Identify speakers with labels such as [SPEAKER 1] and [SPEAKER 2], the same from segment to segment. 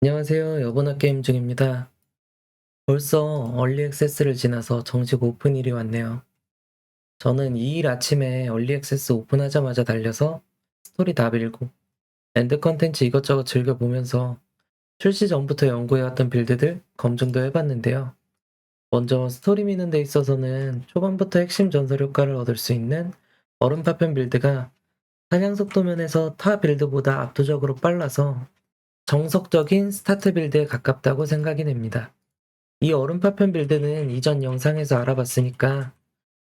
[SPEAKER 1] 안녕하세요. 여보나 게임 중입니다. 벌써 얼리 액세스를 지나서 정식 오픈일이 왔네요. 저는 2일 아침에 얼리 액세스 오픈하자마자 달려서 스토리 다 빌고 엔드 컨텐츠 이것저것 즐겨보면서 출시 전부터 연구해왔던 빌드들 검증도 해봤는데요. 먼저 스토리 미는 데 있어서는 초반부터 핵심 전설 효과를 얻을 수 있는 얼음 파편 빌드가 사냥 속도 면에서 타 빌드보다 압도적으로 빨라서 정석적인 스타트 빌드에 가깝다고 생각이 됩니다. 이 얼음 파편 빌드는 이전 영상에서 알아봤으니까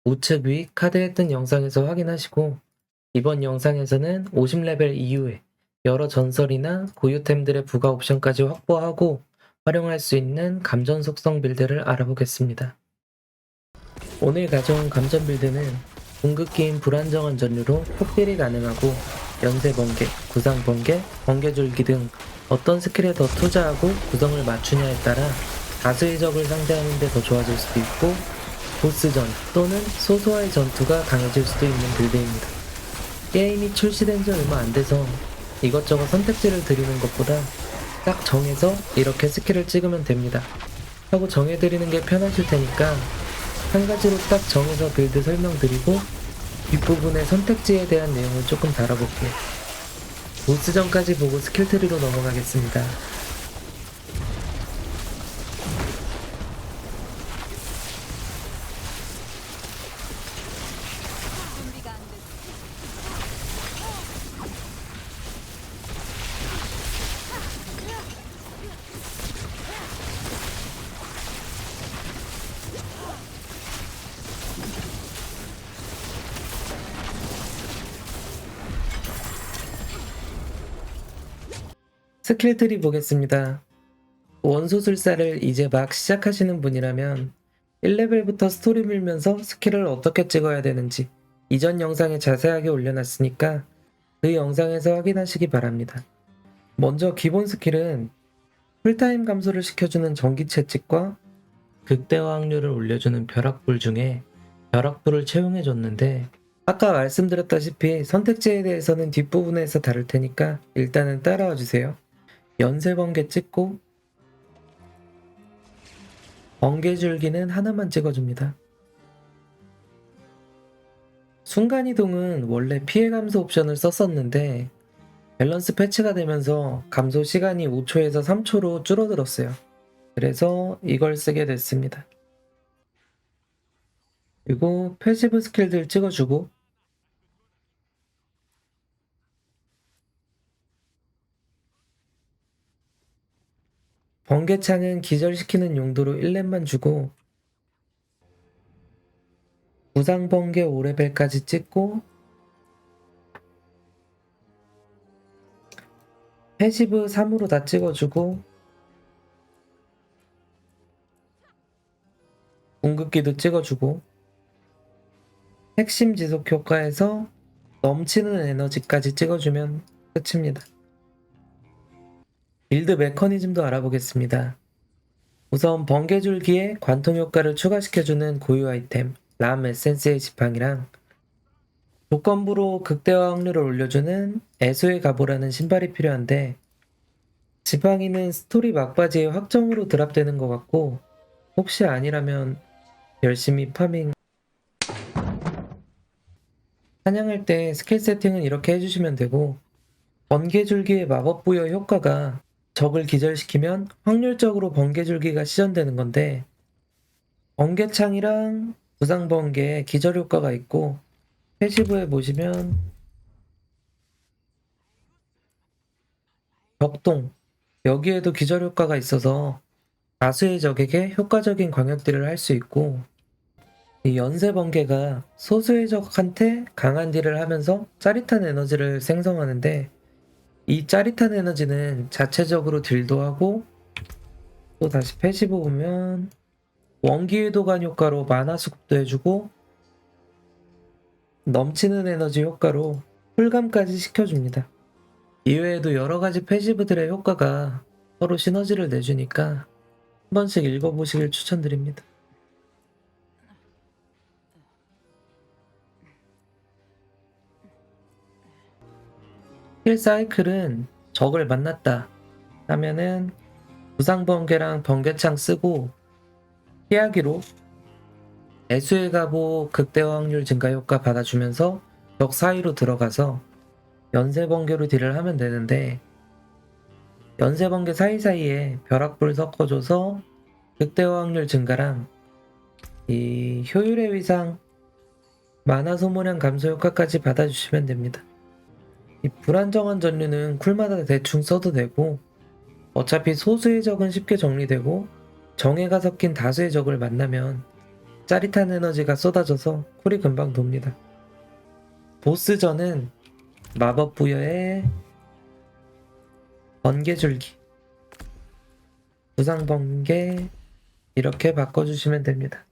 [SPEAKER 1] 우측 위 카드에 뜬 영상에서 확인하시고 이번 영상에서는 50레벨 이후에 여러 전설이나 고유템들의 부가 옵션까지 확보하고 활용할 수 있는 감전 속성 빌드를 알아보겠습니다. 오늘 가져온 감전 빌드는 궁극기인 불안정한 전류로 폭딜이 가능하고 연쇄 번개, 구상 번개, 번개 줄기 등 어떤 스킬에 더 투자하고 구성을 맞추냐에 따라 다수의 적을 상대하는 데 더 좋아질 수도 있고 보스전 또는 소소화의 전투가 강해질 수도 있는 빌드입니다. 게임이 출시된 지 얼마 안 돼서 이것저것 선택지를 드리는 것보다 딱 정해서 이렇게 스킬을 찍으면 됩니다. 하고 정해드리는 게 편하실 테니까 한 가지로 딱 정해서 빌드 설명드리고 뒷부분에 선택지에 대한 내용을 조금 달아볼게요. 보스전까지 보고 스킬트리로 넘어가겠습니다. 스킬 트리 보겠습니다. 원소술사를 이제 막 시작하시는 분이라면 1레벨부터 스토리 밀면서 스킬을 어떻게 찍어야 되는지 이전 영상에 자세하게 올려놨으니까 그 영상에서 확인하시기 바랍니다. 먼저 기본 스킬은 풀타임 감소를 시켜주는 전기 채찍과 극대화 확률을 올려주는 벼락불 중에 벼락불을 채용해줬는데 아까 말씀드렸다시피 선택지에 대해서는 뒷부분에서 다룰 테니까 일단은 따라와 주세요. 연쇄 번개 찍고 번개 줄기는 하나만 찍어줍니다. 순간이동은 원래 피해 감소 옵션을 썼었는데 밸런스 패치가 되면서 감소 시간이 5초에서 3초로 줄어들었어요. 그래서 이걸 쓰게 됐습니다. 그리고 패시브 스킬들 찍어주고 번개창은 기절시키는 용도로 1렙만 주고 부상 번개 5레벨까지 찍고 패시브 3으로 다 찍어주고 궁극기도 찍어주고 핵심 지속 효과에서 넘치는 에너지까지 찍어주면 끝입니다. 빌드 메커니즘도 알아보겠습니다. 우선 번개줄기에 관통 효과를 추가시켜주는 고유 아이템 람 에센스의 지팡이랑 조건부로 극대화 확률을 올려주는 애수의 가보라는 신발이 필요한데 지팡이는 스토리 막바지에 확정으로 드랍되는 것 같고 혹시 아니라면 열심히 파밍 사냥할 때 스킬 세팅은 이렇게 해주시면 되고 번개줄기의 마법 부여 효과가 적을 기절시키면 확률적으로 번개줄기가 시전되는 건데 번개창이랑 부상번개에 기절 효과가 있고 패시브에 보시면 벽동 여기에도 기절 효과가 있어서 다수의 적에게 효과적인 광역딜을 할 수 있고 이 연쇄 번개가 소수의 적한테 강한 딜을 하면서 짜릿한 에너지를 생성하는데 이 짜릿한 에너지는 자체적으로 딜도 하고 또 다시 패시브 보면 원기의 도관 효과로 만화 수급도 해주고 넘치는 에너지 효과로 쿨감까지 시켜줍니다. 이외에도 여러 가지 패시브들의 효과가 서로 시너지를 내주니까 한 번씩 읽어보시길 추천드립니다. 힐 사이클은 적을 만났다. 하면은 부상 번개랑 번개창 쓰고 피하기로 애수의 가보 극대화 확률 증가 효과 받아주면서 벽 사이로 들어가서 연쇄 번개로 딜을 하면 되는데 연쇄 번개 사이사이에 벼락불 섞어줘서 극대화 확률 증가랑 이 효율의 위상 만화 소모량 감소 효과까지 받아주시면 됩니다. 이 불안정한 전류는 쿨마다 대충 써도 되고 어차피 소수의 적은 쉽게 정리되고 정예가 섞인 다수의 적을 만나면 짜릿한 에너지가 쏟아져서 쿨이 금방 돕니다. 보스전은 마법 부여의 번개줄기 부상 번개 이렇게 바꿔주시면 됩니다.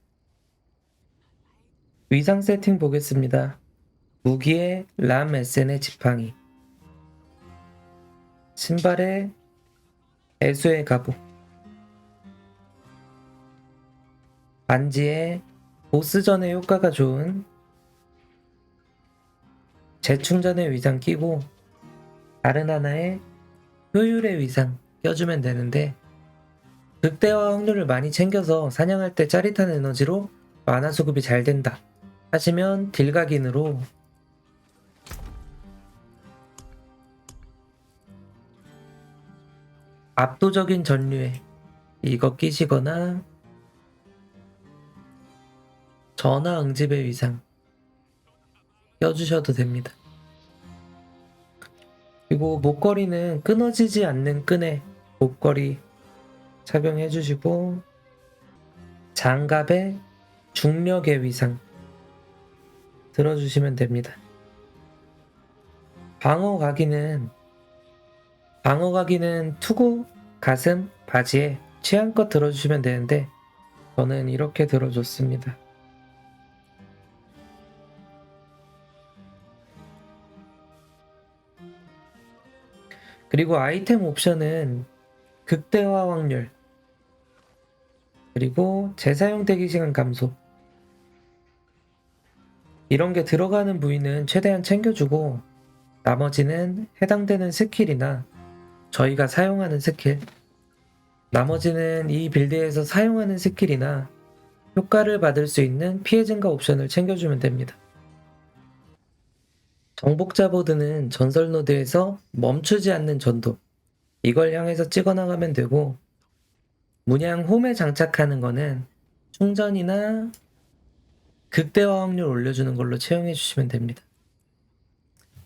[SPEAKER 1] 위상 세팅 보겠습니다. 무기에 람 SN의 지팡이. 신발에 애수의 갑옷 반지에 보스전의 효과가 좋은 재충전의 위상 끼고 다른 하나에 효율의 위상 껴주면 되는데 극대화 확률을 많이 챙겨서 사냥할 때 짜릿한 에너지로 만화 수급이 잘 된다 하시면 딜각인으로 압도적인 전류에 이거 끼시거나 전화 응집의 위상 껴주셔도 됩니다. 그리고 목걸이는 끊어지지 않는 끈에 목걸이 착용해 주시고 장갑에 중력의 위상 들어주시면 됩니다. 방어 각인은 방어 각인은 투구, 가슴, 바지에 취향껏 들어주시면 되는데 저는 이렇게 들어줬습니다. 그리고 아이템 옵션은 극대화 확률 그리고 재사용 대기 시간 감소 이런 게 들어가는 부위는 최대한 챙겨주고 나머지는 해당되는 스킬이나 저희가 사용하는 스킬 나머지는 이 빌드에서 사용하는 스킬이나 효과를 받을 수 있는 피해 증가 옵션을 챙겨주면 됩니다. 정복자 보드는 전설 노드에서 멈추지 않는 전도 이걸 향해서 찍어 나가면 되고 문양 홈에 장착하는 거는 충전이나 극대화 확률 올려주는 걸로 채용해 주시면 됩니다.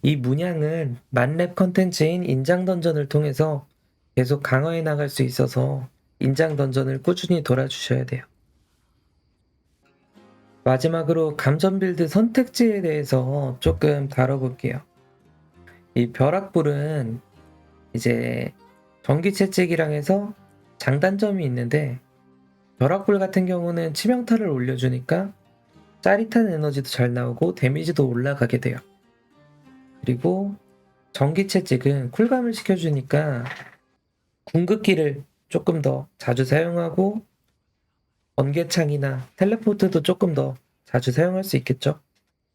[SPEAKER 1] 이 문양은 만렙 컨텐츠인 인장 던전을 통해서 계속 강화해 나갈 수 있어서 인장 던전을 꾸준히 돌아주셔야 돼요. 마지막으로 감전 빌드 선택지에 대해서 조금 다뤄볼게요. 이 벼락불은 이제 전기 채찍이랑 해서 장단점이 있는데 벼락불 같은 경우는 치명타를 올려주니까 짜릿한 에너지도 잘 나오고 데미지도 올라가게 돼요. 그리고 전기 채찍은 쿨감을 시켜주니까 궁극기를 조금 더 자주 사용하고 번개창이나 텔레포트도 조금 더 자주 사용할 수 있겠죠.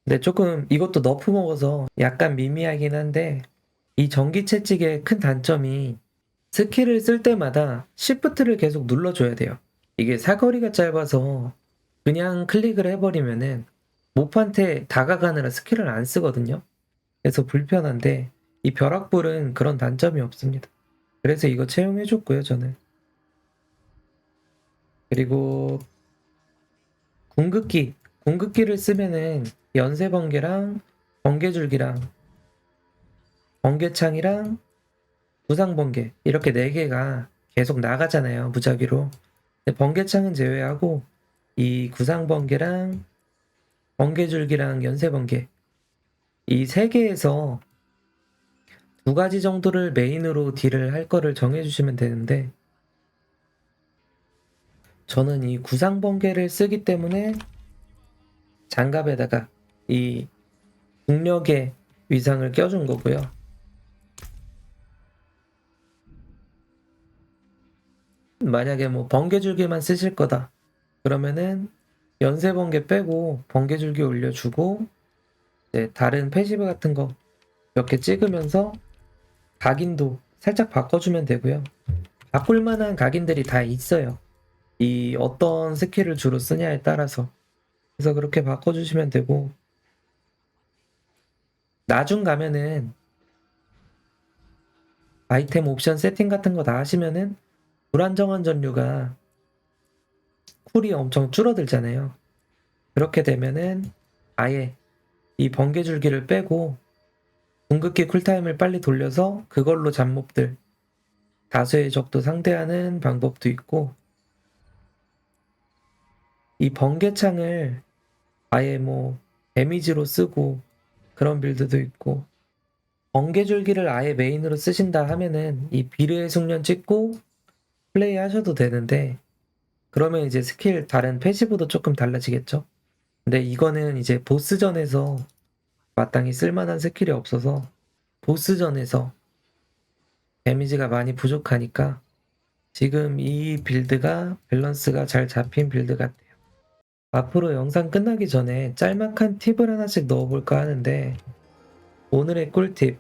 [SPEAKER 1] 근데 조금 이것도 너프 먹어서 약간 미미하긴 한데 이 전기 채찍의 큰 단점이 스킬을 쓸 때마다 시프트를 계속 눌러줘야 돼요. 이게 사거리가 짧아서 그냥 클릭을 해버리면은 모판테 다가가느라 스킬을 안 쓰거든요. 그래서 불편한데 이 벼락불은 그런 단점이 없습니다. 그래서 이거 채용해줬고요, 저는. 그리고 궁극기, 궁극기를 쓰면은 연쇄 번개랑 번개 줄기랑 번개창이랑 부상 번개 이렇게 네 개가 계속 나가잖아요, 무작위로. 번개창은 제외하고 이 구상 번개랑 번개 줄기랑 연쇄 번개 이 세 개에서 두 가지 정도를 메인으로 딜을 할 거를 정해주시면 되는데 저는 이 구상 번개를 쓰기 때문에 장갑에다가 이 중력의 위상을 껴준 거고요. 만약에 뭐 번개줄기만 쓰실 거다. 그러면은 연쇄 번개 빼고 번개줄기 올려주고 이제 다른 패시브 같은 거 몇 개 찍으면서 각인도 살짝 바꿔주면 되고요. 바꿀 만한 각인들이 다 있어요. 이 어떤 스킬을 주로 쓰냐에 따라서. 그래서 그렇게 바꿔주시면 되고, 나중 가면은 아이템 옵션 세팅 같은 거 다 하시면은 불안정한 전류가 쿨이 엄청 줄어들잖아요. 그렇게 되면은 아예 이 번개 줄기를 빼고 궁극기 쿨타임을 빨리 돌려서 그걸로 잡몹들 다수의 적도 상대하는 방법도 있고 이 번개창을 아예 뭐 데미지로 쓰고 그런 빌드도 있고 번개 줄기를 아예 메인으로 쓰신다 하면은 이 비르의 숙련 찍고 플레이 하셔도 되는데 그러면 이제 스킬 다른 패시브도 조금 달라지겠죠. 근데 이거는 이제 보스전에서 마땅히 쓸만한 스킬이 없어서 보스전에서 데미지가 많이 부족하니까 지금 이 빌드가 밸런스가 잘 잡힌 빌드 같아요. 앞으로 영상 끝나기 전에 짤막한 팁을 하나씩 넣어볼까 하는데 오늘의 꿀팁